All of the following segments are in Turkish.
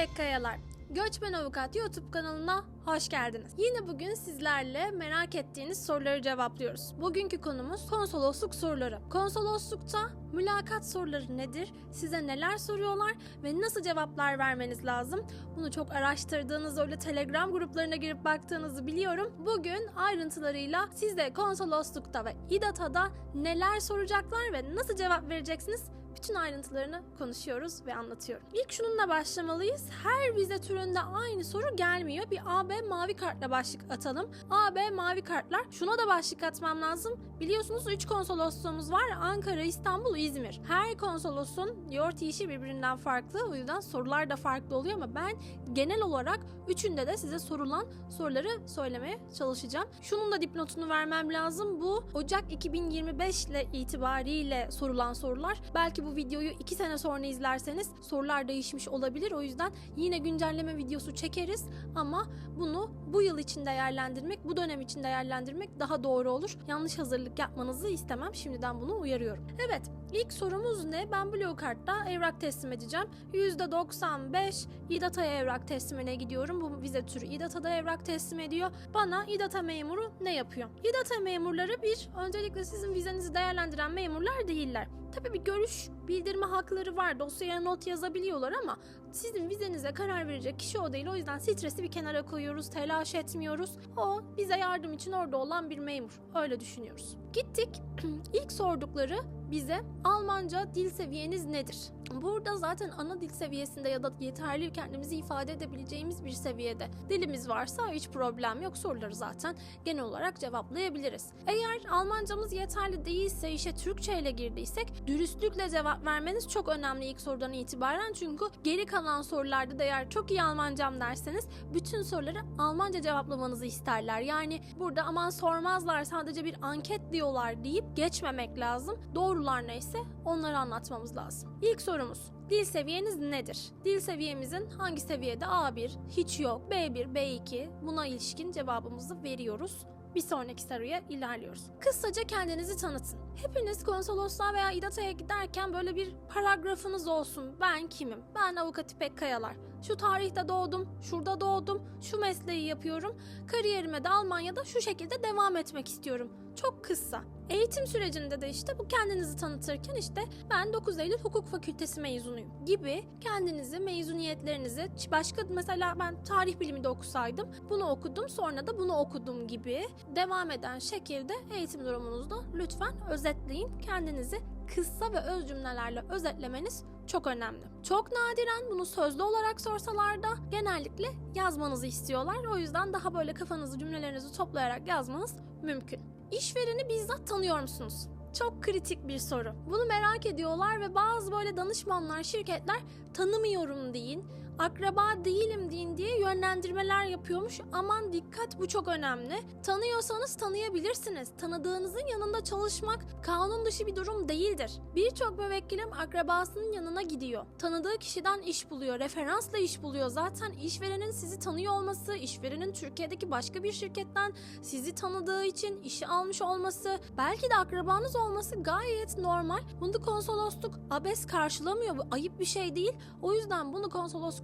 İpek Kayalar. Göçmen Avukat YouTube kanalına hoş geldiniz. Yine bugün sizlerle merak ettiğiniz soruları cevaplıyoruz. Bugünkü konumuz konsolosluk soruları. Konsoloslukta mülakat soruları nedir? Size neler soruyorlar ve nasıl cevaplar vermeniz lazım? Bunu çok araştırdığınız öyle Telegram gruplarına girip baktığınızı biliyorum. Bugün ayrıntılarıyla size konsoloslukta ve İDATA'da neler soracaklar ve nasıl cevap vereceksiniz bütün ayrıntılarını konuşuyoruz ve anlatıyorum. İlk şununla başlamalıyız. Her vize türünde aynı soru gelmiyor. Bir AB mavi kartla başlık atalım. AB mavi kartlar. Şuna da başlık atmam lazım. Biliyorsunuz 3 konsolosluğumuz var. Ankara, İstanbul, İzmir. Her konsolosun yort işi birbirinden farklı. O yüzden sorular da farklı oluyor ama ben genel olarak üçünde de size sorulan soruları söylemeye çalışacağım. Şunun da dipnotunu vermem lazım. Bu Ocak 2025 ile itibariyle sorulan sorular. Belki bu videoyu 2 sene sonra izlerseniz sorular değişmiş olabilir. O yüzden yine güncelleme videosu çekeriz ama bunu bu yıl için değerlendirmek, bu dönem için değerlendirmek daha doğru olur. Yanlış hazırlık yapmanızı istemem. Şimdiden bunu uyarıyorum. Evet, ilk sorumuz ne? Ben Blue Card'da evrak teslim edeceğim. %95 İDATA'ya evrak teslimine gidiyorum. Bu vize türü İDATA'da evrak teslim ediyor. Bana İDATA memuru ne yapıyor? İDATA memurları bir, öncelikle sizin vizenizi değerlendiren memurlar değiller. Tabii bir görüş bildirme hakları var. Dosyaya not yazabiliyorlar ama sizin vizenize karar verecek kişi o değil. O yüzden stresi bir kenara koyuyoruz, telaş etmiyoruz. O bize yardım için orada olan bir memur. Öyle düşünüyoruz. Gittik. İlk sordukları bize Almanca dil seviyeniz nedir? Burada zaten ana dil seviyesinde ya da yeterli kendimizi ifade edebileceğimiz bir seviyede dilimiz varsa hiç problem yok. Soruları zaten genel olarak cevaplayabiliriz. Eğer Almancamız yeterli değilse işe Türkçe ile girdiysek dürüstlükle cevap vermeniz çok önemli ilk sorudan itibaren. Çünkü geri kalan sorularda da eğer çok iyi Almancam derseniz bütün soruları Almanca cevaplamanızı isterler. Yani burada aman sormazlar sadece bir anket diyorlar deyip geçmemek lazım. Doğrular neyse onları anlatmamız lazım. İlk sorumuz. Dil seviyeniz nedir? Dil seviyemizin hangi seviyede? A1, hiç yok, B1, B2 buna ilişkin cevabımızı veriyoruz. Bir sonraki soruya ilerliyoruz. Kısaca kendinizi tanıtın. Hepiniz konsolosluğa veya İDATA'ya giderken böyle bir paragrafınız olsun. Ben kimim? Ben avukat İpek Kayalar. Şu tarihte doğdum, şurada doğdum, şu mesleği yapıyorum. Kariyerime de Almanya'da şu şekilde devam etmek istiyorum. Çok kısa. Eğitim sürecinde de işte bu kendinizi tanıtırken işte ben 9 Eylül Hukuk Fakültesi mezunuyum gibi kendinizi, mezuniyetlerinizi başka mesela ben tarih bilimi de okusaydım bunu okudum sonra da bunu okudum gibi devam eden şekilde eğitim durumunuzda lütfen özetleyin. Kendinizi kısa ve öz cümlelerle özetlemeniz çok önemli. Çok nadiren bunu sözlü olarak sorsalar da genellikle yazmanızı istiyorlar. O yüzden daha böyle kafanızı cümlelerinizi toplayarak yazmanız mümkün. İşvereni bizzat tanıyor musunuz? Çok kritik bir soru. Bunu merak ediyorlar ve bazı böyle danışmanlar, şirketler tanımıyorum deyin, akraba değilim deyin diye yönlendirmeler yapıyormuş. Aman dikkat bu çok önemli. Tanıyorsanız tanıyabilirsiniz. Tanıdığınızın yanında çalışmak kanun dışı bir durum değildir. Birçok müvekkilim akrabasının yanına gidiyor. Tanıdığı kişiden iş buluyor, referansla iş buluyor. Zaten işverenin sizi tanıyor olması, işverenin Türkiye'deki başka bir şirketten sizi tanıdığı için işi almış olması, belki de akrabanız olması gayet normal. Bunu konsolosluk abes karşılamıyor. Bu ayıp bir şey değil. O yüzden bunu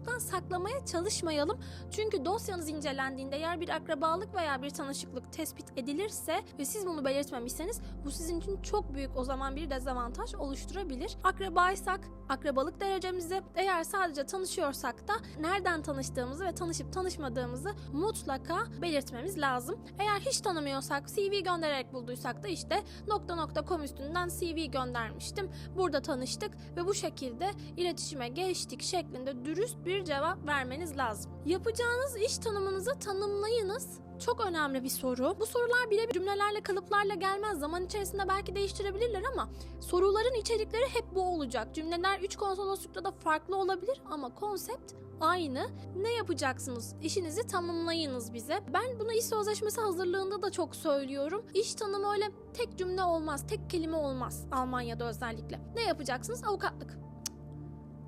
konsolosluktan saklamaya çalışmayalım. Çünkü dosyanız incelendiğinde eğer bir akrabalık veya bir tanışıklık tespit edilirse ve siz bunu belirtmemişseniz bu sizin için çok büyük o zaman bir dezavantaj oluşturabilir. Akrabaysak akrabalık derecemizi eğer sadece tanışıyorsak da nereden tanıştığımızı ve tanışıp tanışmadığımızı mutlaka belirtmemiz lazım. Eğer hiç tanımıyorsak CV göndererek bulduysak da işte nokta nokta com üstünden CV göndermiştim. Burada tanıştık ve bu şekilde iletişime geçtik şeklinde dürüst bir cevap vermeniz lazım. Yapacağınız iş tanımınızı tanımlayınız. Çok önemli bir soru. Bu sorular bile cümlelerle, kalıplarla gelmez. Zaman içerisinde belki değiştirebilirler ama soruların içerikleri hep bu olacak. Cümleler 3 konsoloslukta da farklı olabilir ama konsept aynı. Ne yapacaksınız? İşinizi tanımlayınız bize. Ben bunu iş sözleşmesi hazırlığında da çok söylüyorum. İş tanımı öyle tek cümle olmaz, tek kelime olmaz Almanya'da özellikle. Ne yapacaksınız? Avukatlık.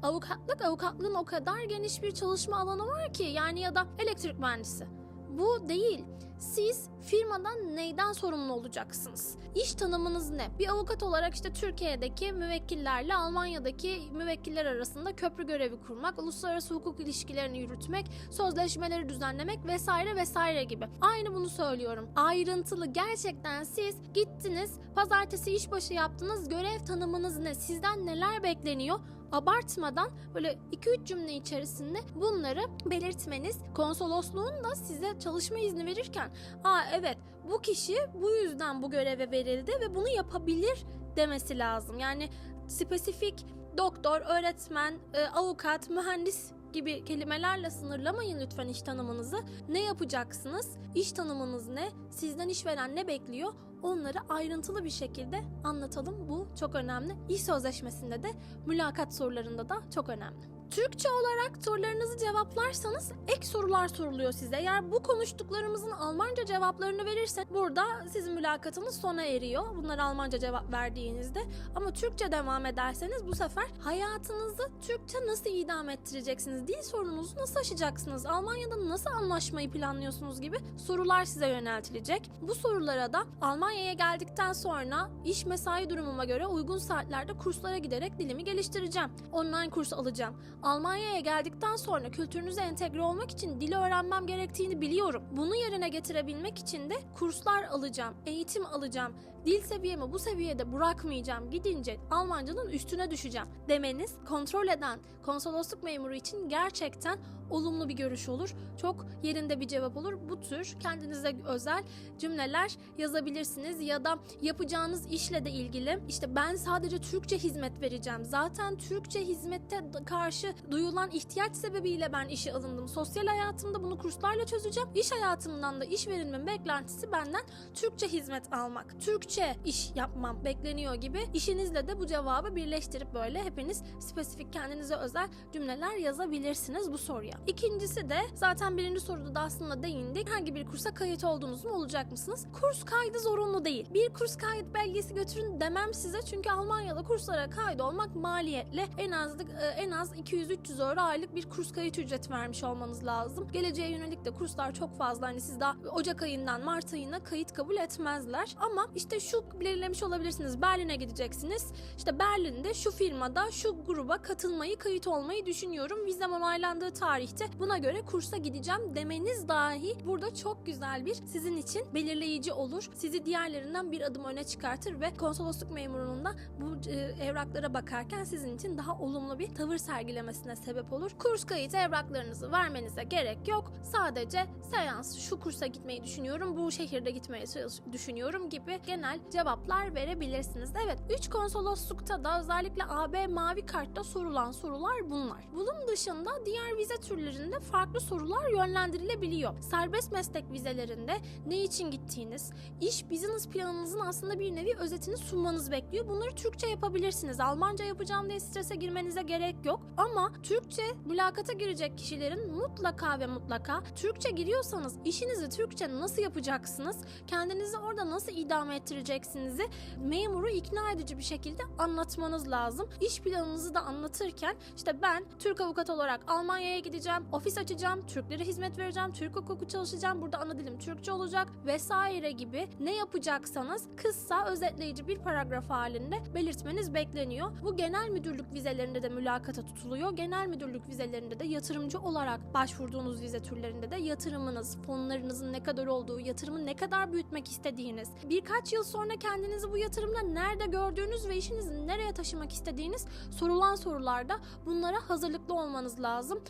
Avukatlık, avukatlığın o kadar geniş bir çalışma alanı var ki yani ya da elektrik mühendisi. Bu değil. siz firmadan neyden sorumlu olacaksınız? İş tanımınız ne? Bir avukat olarak işte Türkiye'deki müvekkillerle Almanya'daki müvekkiller arasında köprü görevi kurmak, uluslararası hukuk ilişkilerini yürütmek, sözleşmeleri düzenlemek vesaire vesaire gibi. Aynı bunu söylüyorum. Ayrıntılı gerçekten siz gittiniz, pazartesi işbaşı yaptınız, görev tanımınız ne? Sizden neler bekleniyor? Abartmadan böyle 2-3 cümle içerisinde bunları belirtmeniz konsolosluğun da size çalışma izni verirken aa evet bu kişi bu yüzden bu göreve verildi ve bunu yapabilir demesi lazım. Yani spesifik doktor, öğretmen, e, avukat, mühendis gibi kelimelerle sınırlamayın lütfen iş tanımınızı. Ne yapacaksınız? İş tanımınız ne? Sizden işveren ne bekliyor? Onları ayrıntılı bir şekilde anlatalım. Bu çok önemli. İş sözleşmesinde de mülakat sorularında da çok önemli. Türkçe olarak sorularınızı cevaplarsanız ek sorular soruluyor size. Eğer bu konuştuklarımızın Almanca cevaplarını verirse burada sizin mülakatınız sona eriyor. Bunları Almanca cevap verdiğinizde. Ama Türkçe devam ederseniz bu sefer hayatınızı Türkçe nasıl idam ettireceksiniz? Dil sorununuzu nasıl aşacaksınız? Almanya'da nasıl anlaşmayı planlıyorsunuz gibi sorular size yöneltilecek. Bu sorulara da Almanya'ya geldikten sonra iş mesai durumuma göre uygun saatlerde kurslara giderek dilimi geliştireceğim. Online kurs alacağım. Almanya'ya geldikten sonra kültürünüze entegre olmak için dili öğrenmem gerektiğini biliyorum. Bunu yerine getirebilmek için de kurslar alacağım, eğitim alacağım. Dil seviyemi bu seviyede bırakmayacağım. Gidince Almanca'nın üstüne düşeceğim demeniz kontrol eden konsolosluk memuru için gerçekten olumlu bir görüş olur. Çok yerinde bir cevap olur. Bu tür kendinize özel cümleler yazabilirsiniz ya da yapacağınız işle de ilgili işte ben sadece Türkçe hizmet vereceğim. Zaten Türkçe hizmette karşı duyulan ihtiyaç sebebiyle ben işe alındım. Sosyal hayatımda bunu kurslarla çözeceğim. İş hayatımdan da işverenimin beklentisi benden Türkçe hizmet almak. Türkçe iş yapmam bekleniyor gibi işinizle de bu cevabı birleştirip böyle hepiniz spesifik kendinize özel cümleler yazabilirsiniz bu soruya. İkincisi de zaten birinci soruda da aslında değindik. Hangi bir kursa kayıt oldunuz mu olacak mısınız? Kurs kaydı zorunlu değil. Bir kurs kayıt belgesi götürün demem size çünkü Almanya'da kurslara kaydolmak maliyetli. En az en az 200-300 euro aylık bir kurs kayıt ücreti vermiş olmanız lazım. Geleceğe yönelik de kurslar çok fazla. Hani siz daha Ocak ayından Mart ayına kayıt kabul etmezler. Ama işte şu belirlemiş olabilirsiniz. Berlin'e gideceksiniz. İşte Berlin'de şu firmada şu gruba katılmayı, kayıt olmayı düşünüyorum. Vizem onaylandığı tarihte buna göre kursa gideceğim demeniz dahi burada çok güzel bir sizin için belirleyici olur. Sizi diğerlerinden bir adım öne çıkartır ve konsolosluk memurunun da bu e, evraklara bakarken sizin için daha olumlu bir tavır sergilemesine sebep olur. Kurs kayıt evraklarınızı vermenize gerek yok. Sadece seans şu kursa gitmeyi düşünüyorum, bu şehirde gitmeyi düşünüyorum gibi genel cevaplar verebilirsiniz. Evet 3 konsoloslukta da özellikle AB mavi kartta sorulan sorular bunlar. Bunun dışında diğer vize türlerinde farklı sorular yönlendirilebiliyor. Serbest meslek vizelerinde ne için gittiğiniz, iş business planınızın aslında bir nevi özetini sunmanız bekliyor. Bunları Türkçe yapabilirsiniz. Almanca yapacağım diye strese girmenize gerek yok. Ama Türkçe mülakata girecek kişilerin mutlaka ve mutlaka Türkçe giriyorsanız işinizi Türkçe nasıl yapacaksınız? Kendinizi orada nasıl idame ettireceksinizi memuru ikna edici bir şekilde anlatmanız lazım. İş planınızı da anlatırken işte ben Türk avukat olarak Almanya'ya gideceğim, ofis açacağım, Türklere hizmet vereceğim, Türk hukuku çalışacağım, burada ana dilim Türkçe olacak vesaire gibi ne yapacaksanız kısa özetleyici bir paragraf halinde belirtmeniz bekleniyor. Bu genel müdürlük vizelerinde de mülakata tutuluyor. Genel müdürlük vizelerinde de yatırımcı olarak başvurduğunuz vize türlerinde de yatırımınız, fonlarınızın ne kadar olduğu, yatırımı ne kadar büyütmek istediğiniz, birkaç yıl sonra kendinizi bu yatırımda nerede gördüğünüz ve işinizi nereye taşımak istediğiniz sorulan sorularda bunlara hazırlıklı olmanız lazım.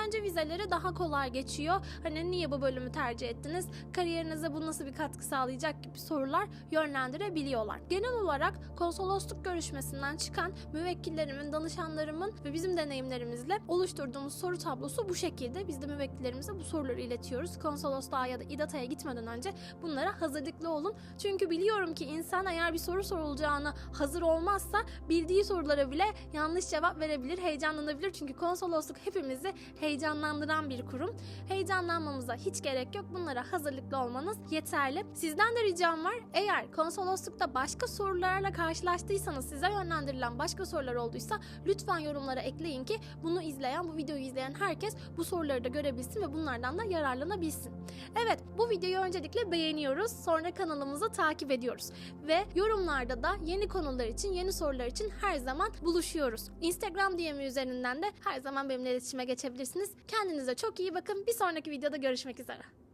Öğrenci vizeleri daha kolay geçiyor. Hani niye bu bölümü tercih ettiniz? Kariyerinize bu nasıl bir katkı sağlayacak gibi sorular yönlendirebiliyorlar. Genel olarak konsolosluk görüşmesinden çıkan müvekkillerimin, danışanlarımın ve bizim deneyimlerimizle oluşturduğumuz soru tablosu bu şekilde. Biz de müvekkillerimize bu soruları iletiyoruz. Konsolosluğa ya da İDATA'ya gitmeden önce bunlara hazırlıklı olun. Çünkü biliyorum ki insan eğer bir soru sorulacağını hazır olmazsa bildiği sorulara bile yanlış cevap verebilir, heyecanlanabilir. Çünkü konsolosluk hepimizi heyecanlandıran bir kurum. Heyecanlanmamıza hiç gerek yok. Bunlara hazırlıklı olmanız yeterli. Sizden de ricam var. Eğer konsoloslukta başka sorularla karşılaştıysanız, size yönlendirilen başka sorular olduysa lütfen yorumlara ekleyin ki bunu izleyen, bu videoyu izleyen herkes bu soruları da görebilsin ve bunlardan da yararlanabilsin. Evet, bu videoyu öncelikle beğeniyoruz, sonra kanalımızı takip ediyoruz ve yorumlarda da yeni konular için, yeni sorular için her zaman buluşuyoruz. Instagram DM üzerinden de her zaman benimle iletişime geçebilirsiniz. Kendinize çok iyi bakın. Bir sonraki videoda görüşmek üzere.